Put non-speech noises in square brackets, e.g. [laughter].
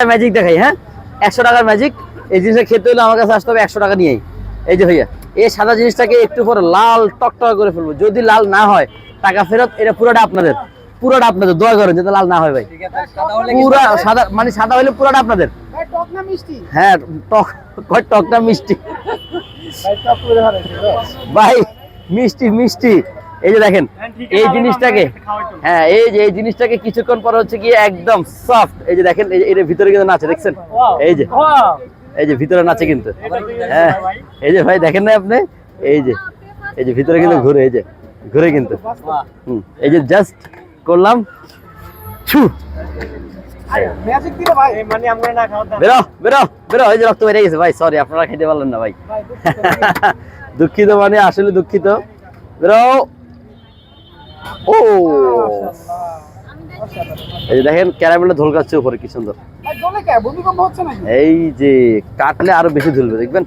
Magic দেখাই হ্যাঁ? একশো টাকার ম্যাজিক এই জিনিসটা খেতে হলে আমার কাছে আসতে হবে একশো টাকা নিয়েই। এই যে ভাইয়া এই সাদা জিনিসটাকে একটু পরে লাল টকটক করে ফেলব। যদি লাল না হয় টাকা ফেরত এটা পুরোটা আপনাদের পুরোটা আপনাদের দোয়া করেন যাতে লাল না হয় ভাই। পুরা সাদা মানে সাদা হলে পুরোটা আপনাদের। হ্যাঁ টক কয় টকটা মিষ্টি? ভাই টক করে হারাইছে ভাই মিষ্টি মিষ্টি। এই যে দেখেন এই জিনিসটাকে হ্যাঁ এই যে এই জিনিসটাকে কিছুক্ষণ পর হচ্ছে কি একদম সফট এই যে দেখেন এই যে এর ভিতরে কিন্তু নাচে দেখছেন? এই যে এই যে ভিতরে নাচে কিন্তু। হ্যাঁ এই যে ভাই দেখেন না আপনি? এই যে এই যে ভিতরে কিন্তু ঘুরে এই যে ঘুরে কিন্তু। হুম, এই যে জাস্ট করলাম। ছু। বেরো বেরো বেরো এই যে রক্ত গেছে। ভাই সরি আপনারা খেতে পারলেন না ভাই। [laughs] দুঃখিত মানে আসলে দুঃখিত। বেরো। ও এই যে দেখেন ক্যারামেলটা ধলকাচ্ছে উপরে কি সুন্দর। এই যে কাটলে আরও বেশি ঝুলবে দেখবেন?